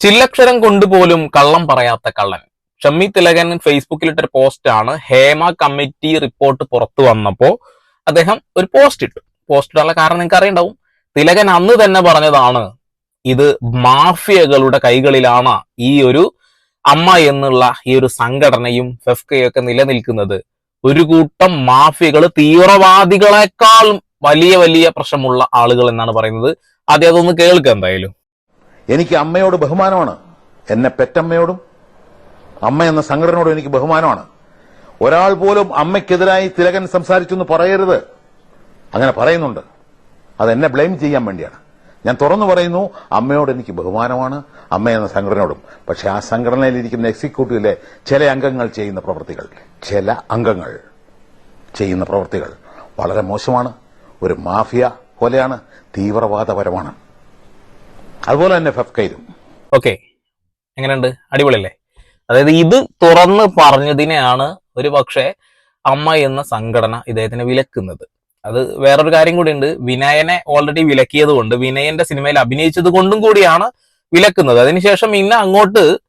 ചില്ലക്ഷരം കൊണ്ടുപോലും കള്ളം പറയാത്ത കള്ളൻ. ഷമ്മി തിലകൻ ഫേസ്ബുക്കിലിട്ടൊരു പോസ്റ്റാണ്. ഹേമ കമ്മിറ്റി റിപ്പോർട്ട് പുറത്തു വന്നപ്പോ അദ്ദേഹം ഒരു പോസ്റ്റ് ഇട്ടു. പോസ്റ്റ് ഇടാനുള്ള കാരണം നിങ്ങൾക്ക് അറിയണ്ടാവും തിലകൻ അന്ന് തന്നെ പറഞ്ഞതാണ് ഇത് മാഫിയകളുടെ കൈകളിലാണ് ഈ ഒരു അമ്മ എന്നുള്ള ഈ ഒരു സംഘടനയും ഫെഫ്കയൊക്കെ നിലനിൽക്കുന്നത്. ഒരു കൂട്ടം മാഫിയകൾ തീവ്രവാദികളെക്കാൾ വലിയ വലിയ പ്രശ്നമുള്ള ആളുകൾ എന്നാണ് പറയുന്നത്. ആദ്യം അതൊന്ന് കേൾക്കുക എന്തായാലും. എനിക്ക് അമ്മയോട് ബഹുമാനമാണ്. എന്നെ പെറ്റമ്മയോടും അമ്മ എന്ന സംഘടനയോടും എനിക്ക് ബഹുമാനമാണ്. ഒരാൾ പോലും അമ്മയ്ക്കെതിരായി തിലകൻ സംസാരിച്ചു എന്ന് പറയരുത്. അങ്ങനെ പറയുന്നുണ്ട്. അത് എന്നെ ബ്ലെയിം ചെയ്യാൻ വേണ്ടിയാണ്. ഞാൻ തുറന്നു പറയുന്നു അമ്മയോട് എനിക്ക് ബഹുമാനമാണ് അമ്മ എന്ന സംഘടനയോടും. പക്ഷെ ആ സംഘടനയിലിരിക്കുന്ന എക്സിക്യൂട്ടീവിലെ ചില അംഗങ്ങൾ ചെയ്യുന്ന പ്രവൃത്തികൾ ചില അംഗങ്ങൾ ചെയ്യുന്ന പ്രവൃത്തികൾ വളരെ മോശമാണ്. ഒരു മാഫിയ പോലെയാണ് തീവ്രവാദപരമാണ്. അതുപോലെ തന്നെ ഫെഫ്കയിലും ഓക്കെ. എങ്ങനെയുണ്ട്? അടിപൊളിയല്ലേ? അതായത് ഇത് തുറന്ന് പറഞ്ഞതിനെയാണ് ഒരു പക്ഷേ അമ്മ എന്ന സംഘടന ഇദ്ദേഹത്തിനെ വിലക്കുന്നത്. അത് വേറൊരു കാര്യം കൂടി ഉണ്ട് വിനയനെ ഓൾറെഡി വിലക്കിയത് കൊണ്ട് വിനയന്റെ സിനിമയിൽ അഭിനയിച്ചത് കൊണ്ടും കൂടിയാണ് വിലക്കുന്നത്. അതിനുശേഷം ഇന്ന അങ്ങോട്ട്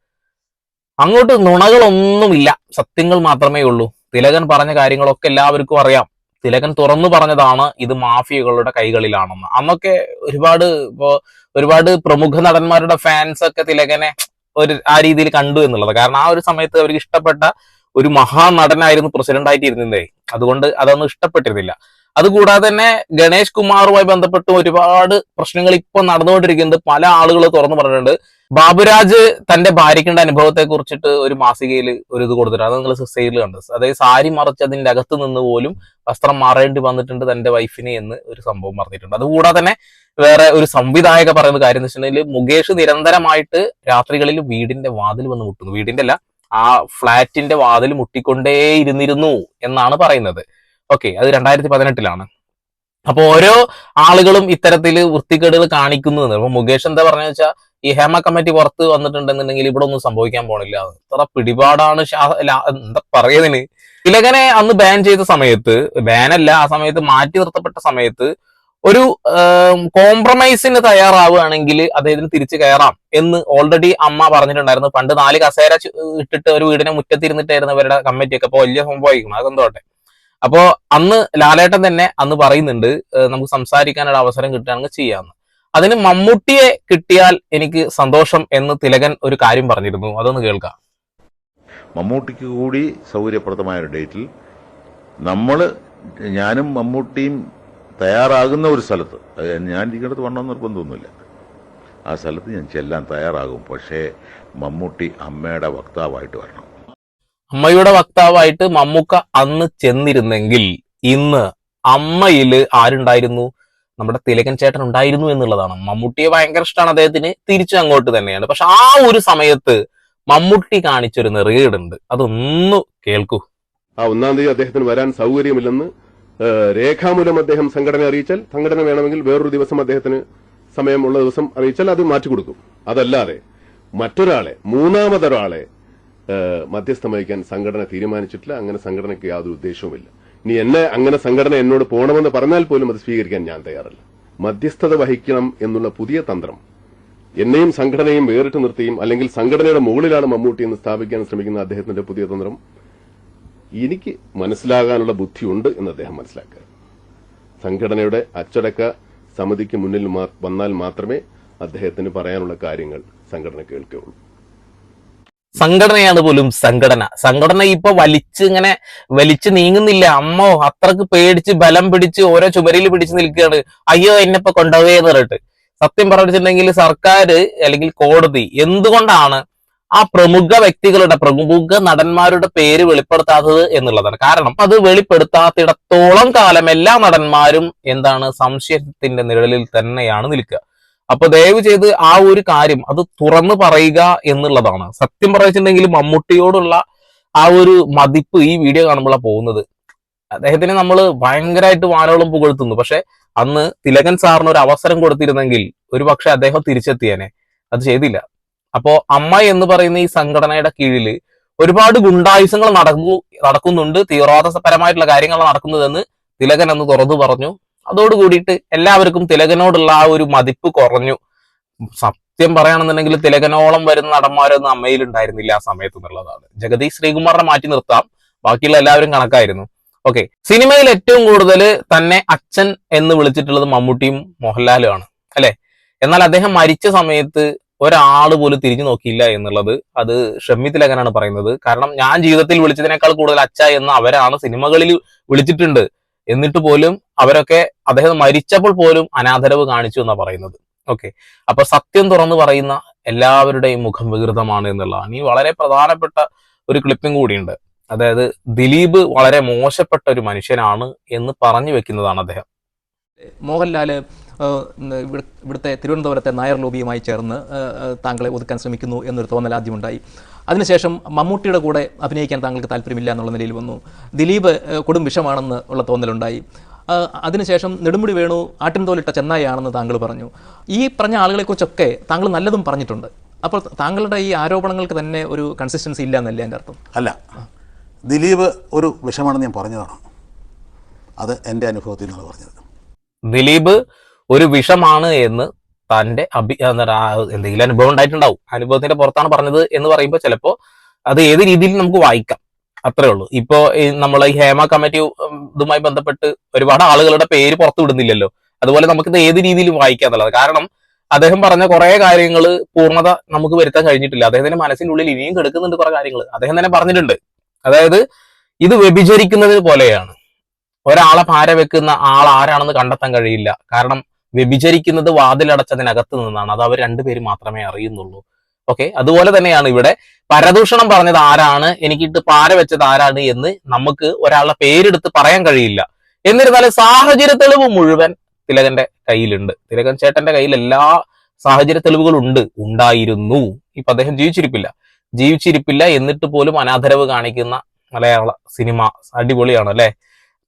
അങ്ങോട്ട് നുണകളൊന്നുമില്ല. സത്യങ്ങൾ മാത്രമേ ഉള്ളൂ. തിലകൻ പറഞ്ഞ കാര്യങ്ങളൊക്കെ എല്ലാവർക്കും അറിയാം. തിലകൻ തുറന്നു പറഞ്ഞതാണ് ഇത് മാഫിയകളുടെ കൈകളിലാണെന്ന്. അന്നൊക്കെ ഒരുപാട് ഇപ്പോ ഒരുപാട് പ്രമുഖ നടന്മാരുടെ ഫാൻസ് ഒക്കെ തിലകനെ ഒരു ആ രീതിയിൽ കണ്ടു എന്നുള്ളത്. കാരണം ആ ഒരു സമയത്ത് അവർക്ക് ഇഷ്ടപ്പെട്ട ഒരു മഹാനടനായിരുന്നു പ്രസിഡന്റ് ആയിട്ടിരുന്നതേ അതുകൊണ്ട് അതൊന്നും ഇഷ്ടപ്പെട്ടിരുന്നില്ല. അതുകൂടാതെ തന്നെ ഗണേഷ് കുമാറുമായി ബന്ധപ്പെട്ട് ഒരുപാട് പ്രശ്നങ്ങൾ ഇപ്പൊ നടന്നുകൊണ്ടിരിക്കുന്നത് പല ആളുകൾ തുറന്നു പറഞ്ഞിട്ടുണ്ട്. ബാബുരാജ് തന്റെ ഭാര്യയ്ക്കുണ്ട അനുഭവത്തെ കുറിച്ചിട്ട് ഒരു മാസികയിൽ ഒരു ഇത് കൊടുത്തിട്ടുണ്ട്. അത് നിങ്ങൾ സൈഡിൽ കണ്ടു. അതായത് സാരി മറിച്ച് അതിന്റെ അകത്ത് നിന്ന് പോലും വസ്ത്രം മാറേണ്ടി വന്നിട്ടുണ്ട് തന്റെ വൈഫിനെ എന്ന് ഒരു സംഭവം പറഞ്ഞിട്ടുണ്ട്. അതുകൂടാതെ തന്നെ വേറെ ഒരു സംവിധായക പറയുന്ന കാര്യം എന്ന് വെച്ചിട്ടുണ്ടെങ്കിൽ മുകേഷ് നിരന്തരമായിട്ട് രാത്രികളിൽ വീടിന്റെ വാതിൽ വന്ന് മുട്ടുന്നു. വീടിന്റെ അല്ല ആ ഫ്ലാറ്റിന്റെ വാതിൽ മുട്ടിക്കൊണ്ടേ ഇരുന്നിരുന്നു എന്നാണ് പറയുന്നത്. ഓക്കെ അത് രണ്ടായിരത്തി പതിനെട്ടിലാണ്. അപ്പൊ ഓരോ ആളുകളും ഇത്തരത്തിൽ വൃത്തികേടുകൾ കാണിക്കുന്നു അപ്പൊ മുകേഷ് എന്താ പറഞ്ഞ വെച്ചാൽ ഈ ഹേമ കമ്മിറ്റി പുറത്ത് വന്നിട്ടുണ്ടെന്നുണ്ടെങ്കിൽ ഇവിടെ ഒന്നും സംഭവിക്കാൻ പോണില്ല. ഇത്ര പിടിപാടാണ് എന്താ പറയുന്നതിന്? തിലകനെ അന്ന് ബാൻ ചെയ്ത സമയത്ത് ബാനല്ല ആ സമയത്ത് മാറ്റി നിർത്തപ്പെട്ട സമയത്ത് ഒരു കോംപ്രമൈസിന് തയ്യാറാവുകയാണെങ്കിൽ അദ്ദേഹത്തിന് തിരിച്ചു കയറാം എന്ന് ഓൾറെഡി അമ്മ പറഞ്ഞിട്ടുണ്ടായിരുന്നു. പണ്ട് നാല് കസേര ഇട്ടിട്ട് ഒരു വീടിനെ മുറ്റത്തിരുന്നിട്ടായിരുന്നു അവരുടെ കമ്മിറ്റിയൊക്കെ. അപ്പൊ വലിയ സംഭവമായിരിക്കും. അതെന്തോട്ടെ? അപ്പോ അന്ന് ലാലേട്ടൻ തന്നെ അന്ന് പറയുന്നുണ്ട് നമുക്ക് സംസാരിക്കാനുള്ള അവസരം കിട്ടുകയാണെങ്കിൽ ചെയ്യാമെന്ന് അതിന് മമ്മൂട്ടിയെ കിട്ടിയാൽ എനിക്ക് സന്തോഷം എന്ന് തിലകൻ ഒരു കാര്യം പറഞ്ഞിരുന്നു. അതൊന്ന് കേൾക്കാം. മമ്മൂട്ടിക്ക് കൂടി സൗകര്യപ്രദമായ ഒരു ഡേറ്റിൽ നമ്മൾ ഞാനും മമ്മൂട്ടിയും തയ്യാറാകുന്ന ഒരു സ്ഥലത്ത് ഞാൻ ഇരിക്കുന്നിടത്ത് വണ്ണം നിർബന്ധമൊന്നുമില്ല. ആ സ്ഥലത്ത് ഞാൻ ചെല്ലാൻ തയ്യാറാകും. പക്ഷേ മമ്മൂട്ടി അമ്മയുടെ വക്താവായിട്ട് വരണം. അമ്മയുടെ വക്താവായിട്ട് മമ്മൂക്ക അന്ന് ചെന്നിരുന്നെങ്കിൽ ഇന്ന് അമ്മയിൽ ആരുണ്ടായിരുന്നു? നമ്മുടെ തിലകൻ ചേട്ടൻ ഉണ്ടായിരുന്നു എന്നുള്ളതാണ്. മമ്മൂട്ടിയെ ഭയങ്കര ഇഷ്ടമാണ് അദ്ദേഹത്തിന്. തിരിച്ചു അങ്ങോട്ട് തന്നെയാണ്. പക്ഷെ ആ ഒരു സമയത്ത് മമ്മൂട്ടി കാണിച്ചൊരു നെറുകേടുണ്ട് അതൊന്നു കേൾക്കൂ. ആ ഒന്നാം തീയതി അദ്ദേഹത്തിന് വരാൻ സൗകര്യമില്ലെന്ന് രേഖാമൂലം അദ്ദേഹം സംഘടന അറിയിച്ചാൽ സംഘടന വേണമെങ്കിൽ വേറൊരു ദിവസം അദ്ദേഹത്തിന് സമയമുള്ള ദിവസം അറിയിച്ചാൽ അത് മാറ്റിക്കൊടുക്കും. അതല്ലാതെ മറ്റൊരാളെ മൂന്നാമതൊരാളെ മധ്യസ്ഥം വഹിക്കാൻ സംഘടന തീരുമാനിച്ചിട്ടില്ല അങ്ങനെ സംഘടനയ്ക്ക് യാതൊരു ഉദ്ദേശവുമില്ല. ഇനി എന്നെ അങ്ങനെ സംഘടന എന്നോട് പോകണമെന്ന് പറഞ്ഞാൽ പോലും അത് സ്വീകരിക്കാൻ ഞാൻ തയ്യാറല്ല. മധ്യസ്ഥത വഹിക്കണം എന്നുള്ള പുതിയ തന്ത്രം എന്നെയും സംഘടനയും വേറിട്ട് നിർത്തിയും അല്ലെങ്കിൽ സംഘടനയുടെ മുകളിലാണ് മമ്മൂട്ടി എന്ന് സ്ഥാപിക്കാൻ ശ്രമിക്കുന്ന അദ്ദേഹത്തിന്റെ പുതിയ തന്ത്രം എനിക്ക് മനസ്സിലാകാനുള്ള ബുദ്ധിയുണ്ട് എന്ന് അദ്ദേഹം മനസ്സിലാക്കുക. സംഘടനയുടെ അച്ചടക്ക സമിതിക്ക് മുന്നിൽ വന്നാൽ മാത്രമേ അദ്ദേഹത്തിന് പറയാനുള്ള കാര്യങ്ങൾ സംഘടന കേൾക്കുകയുള്ളൂ. സംഘടനയാണ് പോലും സംഘടന. സംഘടന ഇപ്പൊ വലിച്ച് ഇങ്ങനെ വലിച്ചു നീങ്ങുന്നില്ല. അമ്മോ അത്രയ്ക്ക് പേടിച്ച് ബലം പിടിച്ച് ഓരോ ചുമരിൽ പിടിച്ച് നിൽക്കുകയാണ്. അയ്യോ എന്നെപ്പോ കൊണ്ടുപോയേ എന്ന് പറഞ്ഞിട്ട്. സത്യം പറഞ്ഞിട്ടുണ്ടെങ്കിൽ സർക്കാർ അല്ലെങ്കിൽ കോടതി എന്തുകൊണ്ടാണ് ആ പ്രമുഖ വ്യക്തികളുടെ പ്രമുഖ നടന്മാരുടെ പേര് വെളിപ്പെടുത്താത്തത് എന്നുള്ളതാണ്. കാരണം അത് വെളിപ്പെടുത്താത്തിടത്തോളം കാലം എല്ലാ നടന്മാരും എന്താണ് സംശയത്തിന്റെ നിഴലിൽ തന്നെയാണ് നിൽക്കുക. അപ്പൊ ദയവ് ചെയ്ത് ആ ഒരു കാര്യം അത് തുറന്നു പറയുക എന്നുള്ളതാണ്. സത്യം പറഞ്ഞിട്ടുണ്ടെങ്കിൽ മമ്മൂട്ടിയോടുള്ള ആ ഒരു മതിപ്പ് ഈ വീഡിയോ കാണുമ്പോഴാണ് പോകുന്നത്. അദ്ദേഹത്തിന് നമ്മൾ ഭയങ്കരമായിട്ട് വാനോളം പുകഴ്ത്തുന്നു. പക്ഷെ അന്ന് തിലകൻ സാറിന് ഒരു അവസരം കൊടുത്തിരുന്നെങ്കിൽ ഒരു പക്ഷെ അദ്ദേഹം തിരിച്ചെത്തിയേനെ. അത് ചെയ്തില്ല. അപ്പോ അമ്മ എന്ന് പറയുന്ന ഈ സംഘടനയുടെ കീഴിൽ ഒരുപാട് ഗുണ്ടായുസങ്ങൾ നടക്കു നടക്കുന്നുണ്ട്. തീവ്രവാദപരമായിട്ടുള്ള കാര്യങ്ങളാണ് നടക്കുന്നതെന്ന് തിലകൻ അന്ന് തുറന്നു പറഞ്ഞു. അതോട് കൂടിയിട്ട് എല്ലാവർക്കും തിലകനോടുള്ള ആ ഒരു മതിപ്പ് കുറഞ്ഞു. സത്യം സത്യം പറയുകയാണെന്നുണ്ടെങ്കിൽ തിലകനോളം വരുന്ന നടന്മാരൊന്നും അമ്മയിൽ ഉണ്ടായിരുന്നില്ല ആ സമയത്ത് എന്നുള്ളതാണ്. ജഗദീഷ് ശ്രീകുമാറിനെ മാറ്റി നിർത്താം. ബാക്കിയുള്ള എല്ലാവരും കണക്കായിരുന്നു. ഓക്കെ. സിനിമയിൽ ഏറ്റവും കൂടുതൽ തന്നെ അച്ഛൻ എന്ന് വിളിച്ചിട്ടുള്ളത് മമ്മൂട്ടിയും മോഹൻലാലും ആണ് അല്ലെ? എന്നാൽ അദ്ദേഹം മരിച്ച സമയത്ത് ഒരാൾ പോലും തിരിഞ്ഞു നോക്കിയില്ല എന്നുള്ളത് അത് ഷമ്മി തിലകനാണ് പറയുന്നത്. കാരണം ഞാൻ ജീവിതത്തിൽ വിളിച്ചതിനേക്കാൾ കൂടുതൽ അച്ഛ എന്ന് അവരാണ് സിനിമകളിൽ വിളിച്ചിട്ടുണ്ട്. എന്നിട്ട് പോലും അവരൊക്കെ അദ്ദേഹം മരിച്ചപ്പോൾ പോലും അനാദരവ് കാണിച്ചു എന്നാ പറയുന്നത്. ഓക്കെ അപ്പൊ സത്യം തുറന്നു പറയുന്ന എല്ലാവരുടെയും മുഖം വികൃതമാണ് എന്നുള്ളതാണ്. ഈ വളരെ പ്രധാനപ്പെട്ട ഒരു ക്ലിപ്പിംഗ് കൂടിയുണ്ട്. അതായത് ദിലീപ് വളരെ മോശപ്പെട്ട ഒരു മനുഷ്യനാണ് എന്ന് പറഞ്ഞു വെക്കുന്നതാണ് അദ്ദേഹം. മോഹൻലാൽ ഇവിടെ ഇവിടുത്തെ തിരുവനന്തപുരത്തെ നായർ ലോബിയുമായി ചേർന്ന് താങ്കളെ ഒതുക്കാൻ ശ്രമിക്കുന്നു എന്നൊരു തോന്നൽ ആദ്യമുണ്ടായി. അതിനുശേഷം മമ്മൂട്ടിയുടെ കൂടെ അഭിനയിക്കാൻ താങ്കൾക്ക് താല്പര്യമില്ല എന്നുള്ള നിലയിൽ വന്നു. ദിലീപ് കൊടും വിഷമാണെന്ന് ഉള്ള തോന്നലുണ്ടായി. അതിനുശേഷം നെടുമുടി വേണു ആട്ടിൻതോലിട്ട ചെന്നായാണെന്ന് താങ്കൾ പറഞ്ഞു. ഈ പറഞ്ഞ ആളുകളെക്കുറിച്ചൊക്കെ താങ്കൾ നല്ലതും പറഞ്ഞിട്ടുണ്ട്. അപ്പോൾ താങ്കളുടെ ഈ ആരോപണങ്ങൾക്ക് തന്നെ ഒരു കൺസിസ്റ്റൻസി ഇല്ല എന്നല്ലേ എന്റെ അർത്ഥം? അല്ല. ദിലീപ് ഒരു വിഷമാണെന്ന് ഞാൻ പറഞ്ഞതാണ്. അത് എന്റെ അനുഭവത്തിൽ നിന്നാണ് പറഞ്ഞത്. ദിലീപ് ഒരു വിഷമാണ് എന്ന് തന്റെ അഭി എന്താ എന്തെങ്കിലും അനുഭവം ഉണ്ടായിട്ടുണ്ടാവും. അനുഭവത്തിന്റെ പുറത്താണ് പറഞ്ഞത് എന്ന് പറയുമ്പോൾ ചിലപ്പോ അത് ഏത് രീതിയിൽ നമുക്ക് വായിക്കാം. അത്രേ ഉള്ളൂ. ഇപ്പോ നമ്മൾ ഈ ഹേമ കമ്മിറ്റി ഇതുമായി ബന്ധപ്പെട്ട് ഒരുപാട് ആളുകളുടെ പേര് പുറത്തു വിടുന്നില്ലല്ലോ. അതുപോലെ നമുക്കിത് ഏത് രീതിയിൽ വായിക്കാം എന്നുള്ളത്. കാരണം അദ്ദേഹം പറഞ്ഞ കുറെ കാര്യങ്ങൾ പൂർണത നമുക്ക് വരുത്താൻ കഴിഞ്ഞിട്ടില്ല. അദ്ദേഹത്തിന്റെ മനസ്സിനുള്ളിൽ ഇനിയും കിടക്കുന്നുണ്ട് കുറെ കാര്യങ്ങൾ അദ്ദേഹം തന്നെ പറഞ്ഞിട്ടുണ്ട്. അതായത് ഇത് വ്യഭിചരിക്കുന്നത് പോലെയാണ്. ഒരാളെ ഭാര വെക്കുന്ന ആൾ ആരാണെന്ന് കണ്ടെത്താൻ കഴിയില്ല. കാരണം വ്യഭിചരിക്കുന്നത് വാതിലടച്ചതിനകത്ത് നിന്നാണ്. അത് അവർ രണ്ടുപേരും മാത്രമേ അറിയുന്നുള്ളൂ. ഓക്കെ അതുപോലെ തന്നെയാണ് ഇവിടെ പരദൂഷണം പറഞ്ഞത് ആരാണ്? എനിക്കിട്ട് പാര വെച്ചത് ആരാണ് എന്ന് നമുക്ക് ഒരാളുടെ പേരെടുത്ത് പറയാൻ കഴിയില്ല. എന്നിരുന്നാലും സാഹചര്യ തെളിവ് മുഴുവൻ തിലകന്റെ കയ്യിലുണ്ട്. തിലകൻ ചേട്ടന്റെ കയ്യിൽ എല്ലാ സാഹചര്യ തെളിവുകളും ഉണ്ട് ഉണ്ടായിരുന്നു. ഇപ്പൊ അദ്ദേഹം ജീവിച്ചിരിപ്പില്ല. ജീവിച്ചിരിപ്പില്ല എന്നിട്ട് പോലും അനാദരവ് കാണിക്കുന്ന മലയാള സിനിമ അടിപൊളിയാണ് അല്ലെ?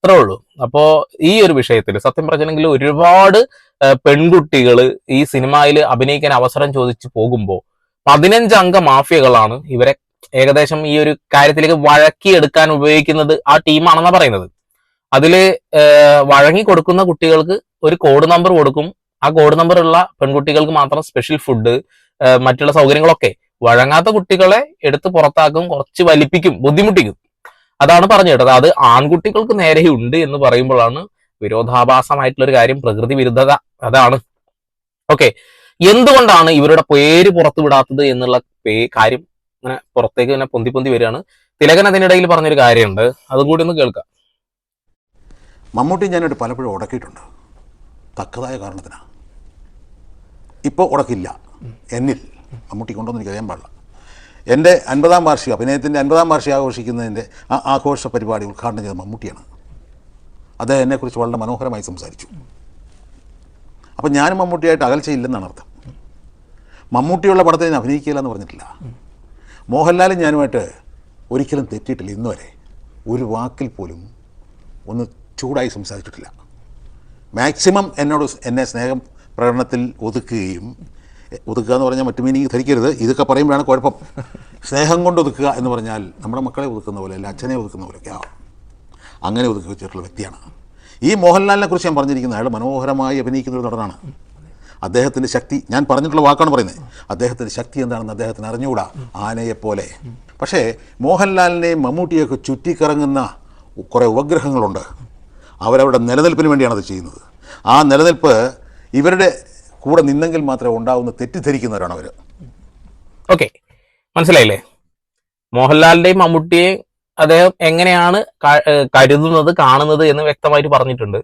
അത്രേ ഉള്ളൂ. അപ്പോ ഈ ഒരു വിഷയത്തിൽ സത്യം പറഞ്ഞില്ലെങ്കിൽ ഒരുപാട് പെൺകുട്ടികൾ ഈ സിനിമയിൽ അഭിനയിക്കാൻ അവസരം ചോദിച്ചു പോകുമ്പോൾ പതിനഞ്ച് അംഗ മാഫിയകളാണ് ഇവരെ ഏകദേശം ഈ ഒരു കാര്യത്തിലേക്ക് വഴക്കിയെടുക്കാൻ ഉപയോഗിക്കുന്നത് ആ ടീമാണെന്നാ പറയുന്നത്. അതിൽ വഴങ്ങി കൊടുക്കുന്ന കുട്ടികൾക്ക് ഒരു കോഡ് നമ്പർ കൊടുക്കും. ആ കോഡ് നമ്പർ ഉള്ള പെൺകുട്ടികൾക്ക് മാത്രം സ്പെഷ്യൽ ഫുഡ് മറ്റുള്ള സൗകര്യങ്ങളൊക്കെ വഴങ്ങാത്ത കുട്ടികളെ എടുത്ത് പുറത്താക്കും കുറച്ച് വലിപ്പിക്കും ബുദ്ധിമുട്ടിക്കും. അതാണ് പറഞ്ഞു കേട്ടത്. അത് ആൺകുട്ടികൾക്ക് നേരെയുണ്ട് എന്ന് പറയുമ്പോഴാണ് വിരോധാഭാസമായിട്ടുള്ള ഒരു കാര്യം പ്രകൃതി വിരുദ്ധത. അതാണ്. ഓക്കെ എന്തുകൊണ്ടാണ് ഇവരുടെ പേര് പുറത്തു വിടാത്തത് എന്നുള്ള കാര്യം ഇങ്ങനെ പുറത്തേക്ക് ഇങ്ങനെ പൊന്തി പൊന്തി വരികയാണ്. തിലകൻ അതിനിടയിൽ പറഞ്ഞൊരു കാര്യമുണ്ട്. അതും കൂടി ഒന്ന് കേൾക്കാം. മമ്മൂട്ടി ഞാനായിട്ട് പലപ്പോഴും ഉടക്കിയിട്ടുണ്ട്. തക്കതായ കാരണത്തിനാണ് ഇപ്പോൾ ഉടക്കില്ല. എന്നിൽ മമ്മൂട്ടി കൊണ്ടൊന്നും എനിക്ക് അറിയാൻ പാടില്ല. എന്റെ അൻപതാം വാർഷികം അഭിനയത്തിന്റെ അൻപതാം വാർഷികം ആഘോഷിക്കുന്നതിന്റെ ആ ആഘോഷ പരിപാടി ഉദ്ഘാടനം ചെയ്ത മമ്മൂട്ടിയാണ്. അദ്ദേഹം എന്നെക്കുറിച്ച് വളരെ മനോഹരമായി സംസാരിച്ചു. അപ്പം ഞാനും മമ്മൂട്ടിയായിട്ട് അകൽച്ചയില്ലെന്നാണ് അർത്ഥം. മമ്മൂട്ടിയുള്ള പടത്തിൽ ഞാൻ അഭിനയിക്കില്ല എന്ന് പറഞ്ഞിട്ടില്ല. മോഹൻലാലും ഞാനുമായിട്ട് ഒരിക്കലും തെറ്റിയിട്ടില്ല. ഇന്നുവരെ ഒരു വാക്കിൽ പോലും ഒന്ന് ചൂടായി സംസാരിച്ചിട്ടില്ല. മാക്സിമം എന്നോട് എന്നെ സ്നേഹം പ്രകടനത്തിൽ ഒതുക്കുകയും ഒതുക്കുക എന്ന് പറഞ്ഞാൽ മറ്റു മീനിങ് ധരിക്കരുത്. ഇതൊക്കെ പറയുമ്പോഴാണ് കുഴപ്പം. സ്നേഹം കൊണ്ട് ഒതുക്കുക എന്ന് പറഞ്ഞാൽ നമ്മുടെ മക്കളെ ഒതുക്കുന്ന പോലെ അല്ല അച്ഛനെ ഒതുക്കുന്ന പോലെയൊക്കെയാണ് അങ്ങനെ ഒതുക്കി വെച്ചിട്ടുള്ള വ്യക്തിയാണ്. ഈ മോഹൻലാലിനെ കുറിച്ച് ഞാൻ പറഞ്ഞിരിക്കുന്നത് അയാൾ മനോഹരമായി അഭിനയിക്കുന്ന ഒരു നടനാണ്. അദ്ദേഹത്തിന്റെ ശക്തി ഞാൻ പറഞ്ഞിട്ടുള്ള വാക്കാണ് പറയുന്നത്. അദ്ദേഹത്തിന്റെ ശക്തി എന്താണെന്ന് അദ്ദേഹത്തിന് അറിഞ്ഞുകൂടാ ആനയെപ്പോലെ. പക്ഷേ മോഹൻലാലിനെയും മമ്മൂട്ടിയൊക്കെ ചുറ്റിക്കറങ്ങുന്ന കുറേ ഉപഗ്രഹങ്ങളുണ്ട്. അവരവരുടെ നിലനിൽപ്പിന് വേണ്ടിയാണ് അത് ചെയ്യുന്നത്. ആ നിലനിൽപ്പ് ഇവരുടെ കൂടെ നിന്നെങ്കിൽ മാത്രമേ ഉണ്ടാവുന്ന തെറ്റിദ്ധരിക്കുന്നവരാണ് അവർ ഓക്കെ. മനസ്സിലായില്ലേ? മോഹൻലാലിന്റെയും മമ്മൂട്ടിയെയും അദ്ദേഹം എങ്ങനെയാണ് കരുതുന്നത് കാണുന്നത് എന്ന് വ്യക്തമായിട്ട് പറഞ്ഞിട്ടുണ്ട്.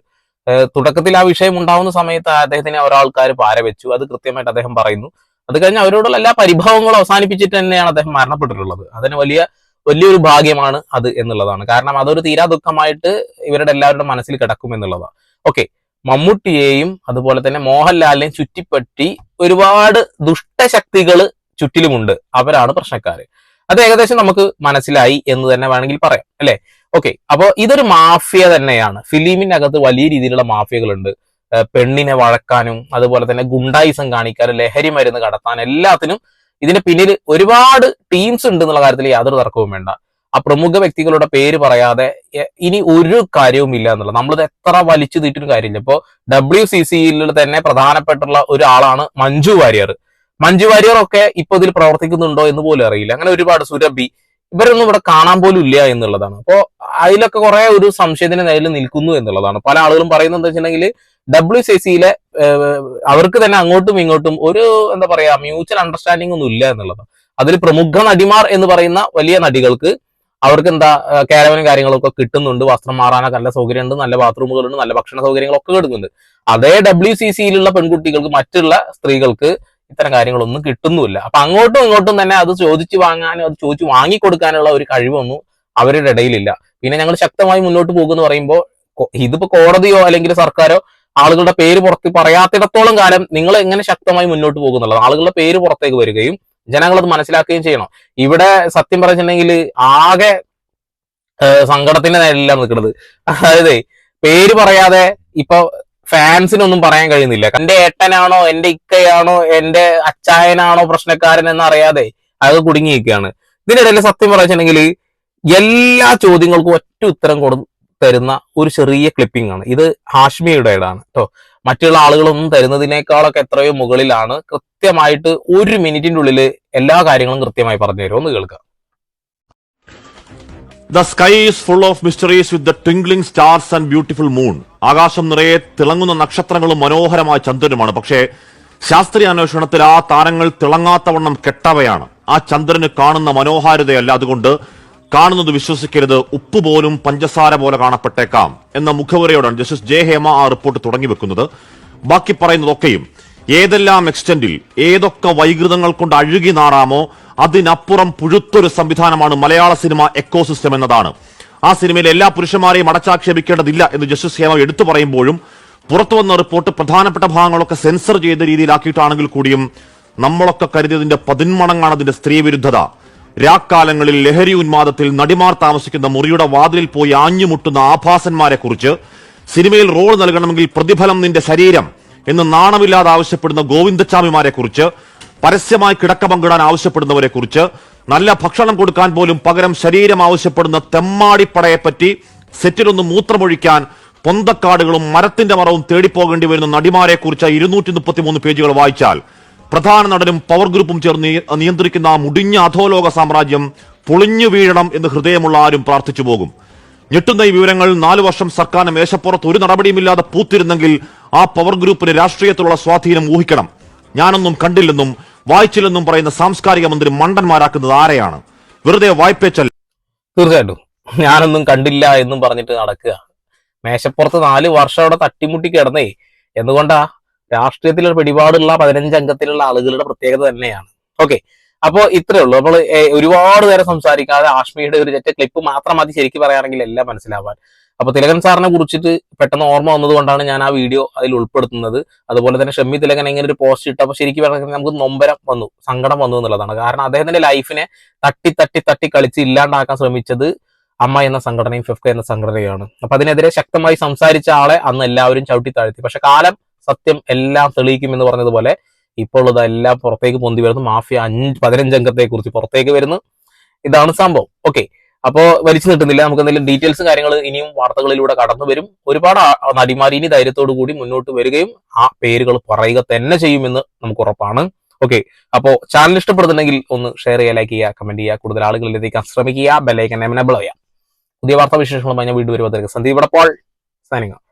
തുടക്കത്തിൽ ആ വിഷയം ഉണ്ടാവുന്ന സമയത്ത് അദ്ദേഹത്തിന് ഒരാൾക്കാർ പാര വെച്ചു അത് കൃത്യമായിട്ട് അദ്ദേഹം പറയുന്നു. അത് കഴിഞ്ഞ് അവരോടുള്ള എല്ലാ പരിഭവങ്ങളും അവസാനിപ്പിച്ചിട്ട് തന്നെയാണ് അദ്ദേഹം മരണപ്പെട്ടിട്ടുള്ളത്. അതിന് വലിയ വലിയൊരു ഭാഗ്യമാണ് അത് എന്നുള്ളതാണ്. കാരണം അതൊരു തീരാ ദുഃഖമായിട്ട് ഇവരുടെ എല്ലാവരുടെ മനസ്സിൽ കിടക്കും എന്നുള്ളതാണ്. ഓക്കെ. മമ്മൂട്ടിയെയും അതുപോലെ തന്നെ മോഹൻലാലിനെയും ചുറ്റിപ്പറ്റി ഒരുപാട് ദുഷ്ടശക്തികൾ ചുറ്റിലുമുണ്ട്. അവരാണ് പ്രശ്നക്കാർ അത് ഏകദേശം നമുക്ക് മനസ്സിലായി എന്ന് തന്നെ വേണമെങ്കിൽ പറയാം അല്ലെ? ഓക്കെ അപ്പോൾ ഇതൊരു മാഫിയ തന്നെയാണ്. ഫിലിമിനകത്ത് വലിയ രീതിയിലുള്ള മാഫിയകളുണ്ട്. പെണ്ണിനെ വഴക്കാനും അതുപോലെ തന്നെ ഗുണ്ടായിസം കാണിക്കാനും ലഹരി മരുന്ന് കടത്താൻ എല്ലാത്തിനും ഇതിന്റെ പിന്നിൽ ഒരുപാട് ടീംസ് ഉണ്ട് എന്നുള്ള കാര്യത്തിൽ യാതൊരു തർക്കവും വേണ്ട. ആ പ്രമുഖ വ്യക്തികളുടെ പേര് പറയാതെ ഇനി ഒരു കാര്യവും ഇല്ല എന്നുള്ളത്. നമ്മളിത് എത്ര വലിച്ചു തീറ്റൊരു കാര്യമില്ല. ഇപ്പോ ഡബ്ല്യു സി സിയിൽ തന്നെ പ്രധാനപ്പെട്ടുള്ള ഒരാളാണ് മഞ്ജു വാര്യർ. മഞ്ജു വാര്യർ ഒക്കെ ഇപ്പൊ ഇതിൽ പ്രവർത്തിക്കുന്നുണ്ടോ എന്ന് പോലും അറിയില്ല. അങ്ങനെ ഒരുപാട് സുരഭി. ഇവരൊന്നും ഇവിടെ കാണാൻ പോലും ഇല്ല എന്നുള്ളതാണ്. അപ്പോ അതിലൊക്കെ കുറെ ഒരു സംശയത്തിന് നിലയിൽ നിൽക്കുന്നു എന്നുള്ളതാണ്. പല ആളുകളും പറയുന്നത് എന്താ വെച്ചിട്ടുണ്ടെങ്കിൽ ഡബ്ല്യു സി സിയിലെ അവർക്ക് തന്നെ അങ്ങോട്ടും ഇങ്ങോട്ടും ഒരു എന്താ പറയാ മ്യൂച്വൽ അണ്ടർസ്റ്റാൻഡിംഗ് ഒന്നും ഇല്ല എന്നുള്ളതാണ്. അതിൽ പ്രമുഖ നടിമാർ എന്ന് പറയുന്ന വലിയ നടികൾക്ക് അവർക്ക് എന്താ കാരവനും കാര്യങ്ങളൊക്കെ കിട്ടുന്നുണ്ട് വസ്ത്രം മാറാനൊക്കെ നല്ല സൗകര്യമുണ്ട് നല്ല ബാത്റൂമുകളുണ്ട് നല്ല ഭക്ഷണ സൗകര്യങ്ങളൊക്കെ കിട്ടുന്നുണ്ട്. അതേ ഡബ്ല്യു സി സിയിലുള്ള പെൺകുട്ടികൾക്ക് മറ്റുള്ള സ്ത്രീകൾക്ക് ഇത്തരം കാര്യങ്ങളൊന്നും കിട്ടുന്നുമില്ല. അപ്പൊ അങ്ങോട്ടും ഇങ്ങോട്ടും തന്നെ അത് ചോദിച്ചു വാങ്ങാനും അത് ചോദിച്ചു വാങ്ങിക്കൊടുക്കാനുള്ള ഒരു കഴിവൊന്നും അവരുടെ ഇടയിലില്ല. പിന്നെ ഞങ്ങൾ ശക്തമായി മുന്നോട്ട് പോകുമെന്ന് പറയുമ്പോൾ ഇതിപ്പോ കോടതിയോ അല്ലെങ്കിൽ സർക്കാരോ ആളുകളുടെ പേര് പുറത്ത് പറയാത്തിടത്തോളം കാലം നിങ്ങൾ എങ്ങനെ ശക്തമായി മുന്നോട്ട് പോകുന്നുള്ളത്? ആളുകളുടെ പേര് പുറത്തേക്ക് വരികയും ജനങ്ങൾ അത് മനസ്സിലാക്കുകയും ചെയ്യണം. ഇവിടെ സത്യം പറഞ്ഞിട്ടുണ്ടെങ്കിൽ ആകെ സങ്കടത്തിന്റെ നേരിലാണ് നിൽക്കുന്നത് അതായത് പേര് പറയാതെ ഇപ്പൊ ഫാൻസിനൊന്നും പറയാൻ കഴിയുന്നില്ല. എന്റെ ഏട്ടനാണോ എന്റെ ഇക്കയാണോ എന്റെ അച്ചായനാണോ പ്രശ്നക്കാരൻ എന്ന് അറിയാതെ അത് കുടുങ്ങി നിൽക്കുകയാണ് ഇതിനിടയിൽ സത്യം പറഞ്ഞിട്ടുണ്ടെങ്കിൽ എല്ലാ ചോദ്യങ്ങൾക്കും ഒറ്റ ഉത്തരം കൊടു തരുന്ന ഒരു ചെറിയ ക്ലിപ്പിംഗ് ആണ്. ഇത് ഹാഷ്മിയുടേതാണ് കേട്ടോ മറ്റുള്ള ആളുകളൊന്നും തരുന്നതിനേക്കാളൊക്കെ എത്രയോ മുകളിലാണ്. കൃത്യമായിട്ട് ഒരു മിനിറ്റിന്റെ ഉള്ളിൽ എല്ലാ കാര്യങ്ങളും കൃത്യമായി പറഞ്ഞു തരുമെന്ന് കേൾക്കാം. The sky is full of mysteries with the twinkling stars and beautiful moon ആകാശം നിറയെ തിളങ്ങുന്ന നക്ഷത്രങ്ങളും മനോഹരമായ ചന്ദ്രനുമാണ്. പക്ഷേ ശാസ്ത്രീയ അന്വേഷണത്തിൽ ആ താരങ്ങൾ തിളങ്ങാത്തവണ്ണം കെട്ടവയാണ്. ആ ചന്ദ്രന് കാണുന്ന മനോഹാരിതയല്ല. അതുകൊണ്ട് കാണുന്നത് വിശ്വസിക്കരുത് ഉപ്പ് പോലും പഞ്ചസാര പോലെ കാണപ്പെട്ടേക്കാം എന്ന മുഖവുരയോടാണ് ജസ്റ്റിസ് ജെ ഹേമ ആ റിപ്പോർട്ട് തുടങ്ങി വെക്കുന്നത്. ബാക്കി പറയുന്നതൊക്കെയും ഏതെല്ലാം എക്സ്റ്റന്റിൽ ഏതൊക്കെ വൈകൃതങ്ങൾ കൊണ്ട് അഴുകി നാറാമോ അതിനപ്പുറം പുഴുത്തൊരു സംവിധാനമാണ് മലയാള സിനിമ എക്കോസിസ്റ്റം എന്നതാണ്. ആ സിനിമയിൽ എല്ലാ പുരുഷന്മാരെയും അടച്ചാക്ഷേപിക്കേണ്ടതില്ല എന്ന് ജസ്റ്റിസ് ഹേമ എടുത്തു പറയുമ്പോഴും പുറത്തു വന്ന റിപ്പോർട്ട് പ്രധാനപ്പെട്ട ഭാഗങ്ങളൊക്കെ സെൻസർ ചെയ്ത രീതിയിലാക്കിയിട്ടാണെങ്കിൽ കൂടിയും നമ്മളൊക്കെ കരുതിയതിന്റെ പതിന്മടങ്ങാണ് അതിന്റെ സ്ത്രീ വിരുദ്ധത രാക്കാലങ്ങളിൽ ലഹരി ഉന്മാദത്തിൽ നടിമാർ താമസിക്കുന്ന മുറിയുടെ വാതിലിൽ പോയി ആഞ്ഞുമുട്ടുന്ന ആഭാസന്മാരെ കുറിച്ച് സിനിമയിൽ റോൾ നൽകണമെങ്കിൽ പ്രതിഫലം നിന്റെ ശരീരം എന്ന് നാണമില്ലാതെ ആവശ്യപ്പെടുന്ന ഗോവിന്ദച്ചാമിമാരെ കുറിച്ച് പരസ്യമായി കിടക്ക പങ്കിടാൻ ആവശ്യപ്പെടുന്നവരെ കുറിച്ച് നല്ല ഭക്ഷണം കൊടുക്കാൻ പോലും പകരം ശരീരം ആവശ്യപ്പെടുന്ന തെമ്മാടിപ്പടയെപ്പറ്റി സെറ്റിലൊന്ന് മൂത്രമൊഴിക്കാൻ പൊന്തക്കാടുകളും മരത്തിന്റെ മറവും തേടിപ്പോകേണ്ടി വരുന്ന നടിമാരെ കുറിച്ച് ഇരുന്നൂറ്റി മുപ്പത്തിമൂന്ന് പേജുകൾ വായിച്ചാൽ പ്രധാന നടനും പവർ ഗ്രൂപ്പും ചേർന്ന് നിയന്ത്രിക്കുന്ന മുടിഞ്ഞ അധോലോക സാമ്രാജ്യം പൊളിഞ്ഞു വീഴണം എന്ന് ഹൃദയമുള്ള ആരും പ്രാർത്ഥിച്ചു പോകും. ഞെട്ടുന്ന ഈ വിവരങ്ങൾ നാലു വർഷം സർക്കാരിന് മേശപ്പുറത്ത് ഒരു നടപടിയുമില്ലാതെ പൂത്തിരുന്നെങ്കിൽ ആ പവർ ഗ്രൂപ്പിന് രാഷ്ട്രീയത്തിലുള്ള സ്വാധീനം ഊഹിക്കണം. ഞാനൊന്നും കണ്ടില്ലെന്നും വായിച്ചില്ലെന്നും പറയുന്ന സാംസ്കാരിക മന്ത്രി മണ്ടന്മാരാക്കുന്നത് ആരെയാണ്? വെറുതെ വായ്പേച്ചല്ല. തീർച്ചയായിട്ടും. ഞാനൊന്നും കണ്ടില്ല എന്നും പറഞ്ഞിട്ട് നടക്കുക. മേശപ്പുറത്ത് നാല് വർഷം അവിടെ തട്ടിമുട്ടി കിടന്നേ. എന്തുകൊണ്ടാ? രാഷ്ട്രീയത്തിൽ ഒരു പിടിപാടുള്ള പതിനഞ്ച് അംഗത്തിലുള്ള ആളുകളുടെ പ്രത്യേകത തന്നെയാണ്. ഓക്കെ അപ്പോ ഇത്രയേ ഉള്ളൂ. നമ്മൾ ഒരുപാട് നേരം സംസാരിക്കാതെ ആഷ്മിയുടെ ഒരു ചെറ്റ ക്ലിപ്പ് മാത്രം മതി ശരിക്കും പറയുകയാണെങ്കിൽ എല്ലാം മനസ്സിലാവാൻ. അപ്പൊ തിലകൻ സാറിനെ കുറിച്ചിട്ട് പെട്ടെന്ന് ഓർമ്മ വന്നതുകൊണ്ടാണ് ഞാൻ ആ വീഡിയോ അതിൽ ഉൾപ്പെടുത്തുന്നത്. അതുപോലെ തന്നെ ഷമ്മി തിലകൻ ഇങ്ങനെ ഒരു പോസ്റ്റ് ഇട്ടപ്പോൾ ശരിക്കും പറഞ്ഞാൽ നമുക്ക് നൊമ്പരം വന്നു സങ്കടം വന്നു എന്നുള്ളതാണ്. കാരണം അദ്ദേഹത്തിന്റെ ലൈഫിനെ തട്ടി തട്ടി തട്ടി കളിച്ച് ഇല്ലാണ്ടാക്കാൻ ശ്രമിച്ചത് അമ്മ എന്ന സംഘടനയും ഫിഫ്ക എന്ന സംഘടനയാണ്. അപ്പൊ അതിനെതിരെ ശക്തമായി സംസാരിച്ച ആളെ അന്ന് എല്ലാവരും ചവിട്ടി താഴ്ത്തി. പക്ഷെ കാലം സത്യം എല്ലാം തെളിയിക്കും എന്ന് പറഞ്ഞതുപോലെ ഇപ്പോൾ ഇത് എല്ലാം പുറത്തേക്ക് പൊന്തി വരുന്നു. മാഫിയ അഞ്ച് പതിനഞ്ചംഗത്തെ കുറിച്ച് പുറത്തേക്ക് വരുന്നു. ഇതാണ് സംഭവം. ഓക്കെ അപ്പോ വലിച്ചു നിട്ടുന്നില്ല. നമുക്ക് എന്തെങ്കിലും ഡീറ്റെയിൽസും കാര്യങ്ങൾ ഇനിയും വാർത്തകളിലൂടെ കടന്നു വരും. ഒരുപാട് നടിമാർ ഇനി ധൈര്യത്തോടു കൂടി മുന്നോട്ട് വരികയും ആ പേരുകൾ പറയുക തന്നെ ചെയ്യുമെന്ന് നമുക്ക് ഉറപ്പാണ്. ഓക്കെ അപ്പോ ചാനൽ ഇഷ്ടപ്പെടുന്നുണ്ടെങ്കിൽ ഒന്ന് ഷെയർ ചെയ്യുക ലൈക്ക് ചെയ്യുക കമന്റ് ചെയ്യുക കൂടുതൽ ആളുകളിലെത്തിക്കാൻ ശ്രമിക്കുക ബെല്ലൈക്കൻ എനബിൾ ചെയ്യുക. പുതിയ വാർത്താ വിശേഷങ്ങളുമായി ഞാൻ വീണ്ടും വരുമ്പോൾ സന്ദീപ് ഇപ്പോൾ സൈനിങ്